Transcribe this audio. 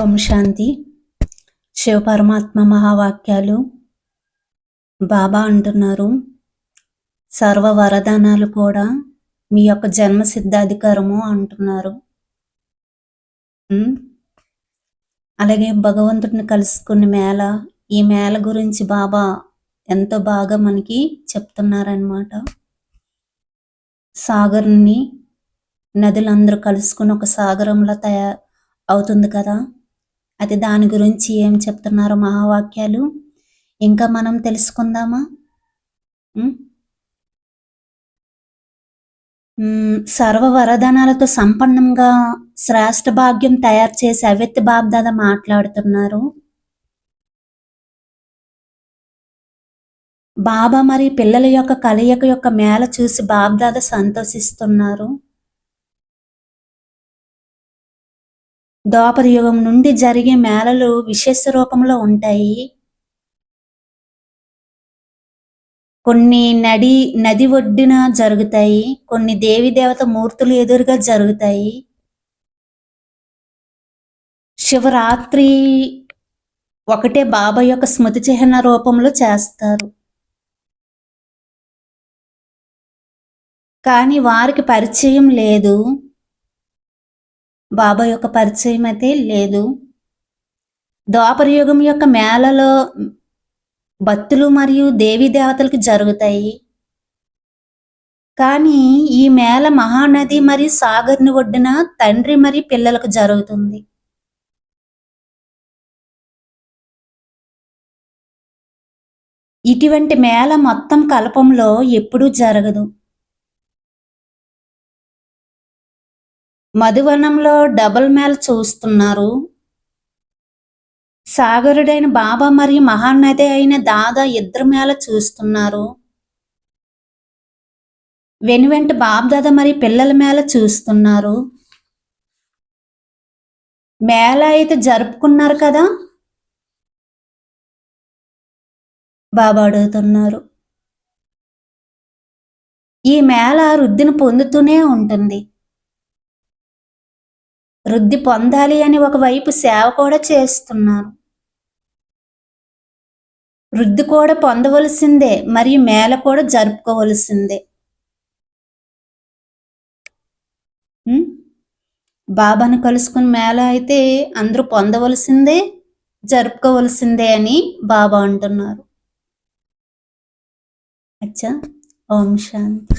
ఓం శాంతి. శివపరమాత్మ మహావాక్యాలు బాబా అంటున్నారు. సర్వ వరదానాలు కూడా మీ యొక్క జన్మ సిద్ధాధికారము అంటున్నారు. ఉమ్. అలాగే భగవంతుడిని కలుసుకున్న మేళ ఈ మేళ గురించి బాబా ఎంతో బాగా మనకి చెప్తున్నారనమాట సాగర్ని నదులందరూ కలుసుకుని ఒక సాగరంలా తయారు అవుతుంది కదా. అది దాని గురించి ఏం చెప్తున్నారు మహావాక్యాలు? ఇంకా మనం తెలుసుకుందామా? ఉమ్? సర్వ వరదానాలతో సంపన్నంగా శ్రేష్ఠ భాగ్యం తయారు చేసి అవ్యక్తి బాబ్దాద మాట్లాడుతున్నారు. బాబా మరి పిల్లల యొక్క కలయిక యొక్క మేళ చూసి బాబ్దాద సంతోషిస్తున్నారు. యుగం నుండి జరిగే మేళలు విశేష రూపంలో ఉంటాయి. కొన్ని నడి నది ఒడ్డున జరుగుతాయి. కొన్ని దేవి దేవత మూర్తులు ఎదురుగా జరుగుతాయి. శివరాత్రి ఒకటే బాబా యొక్క స్మృతి చిహ్న రూపంలో చేస్తారు. కానీ వారికి పరిచయం లేదు. బాబా యొక్క పరిచయం అయితే లేదు. ద్వాపర యుగం యొక్క మేళలో భక్తులు మరియు దేవీ దేవతలకు జరుగుతాయి. కానీ ఈ మేళ మహానది మరియు సాగర్ని ఒడ్డున తండ్రి మరియు పిల్లలకు జరుగుతుంది. ఇటువంటి మేళ మొత్తం కల్పంలో ఎప్పుడూ జరగదు. మధువనంలో డబుల్ మేల్ చూస్తున్నారు. సాగరుడైన బాబా మరియు మహానది అయిన దాదా ఇద్దరు మేళ చూస్తున్నారు. వెనువెంట బాబ్దాద మరియు పిల్లల మేళ చూస్తున్నారు. మేళ అయితే జరుపుకున్నారు కదా? బాబా అడుగుతున్నారు. ఈ మేళ వృద్ధిని పొందుతూనే ఉంటుంది. వృద్ధి పొందాలి అని ఒకవైపు సేవ కూడా చేస్తున్నారు. వృద్ధి కూడా పొందవలసిందే మరియు మేళ కూడా జరుపుకోవలసిందే. బాబాను కలుసుకుని మేళ అయితే అందరూ పొందవలసిందే జరుపుకోవలసిందే అని బాబా అంటున్నారు. అచ్చా ఓం శాంతి.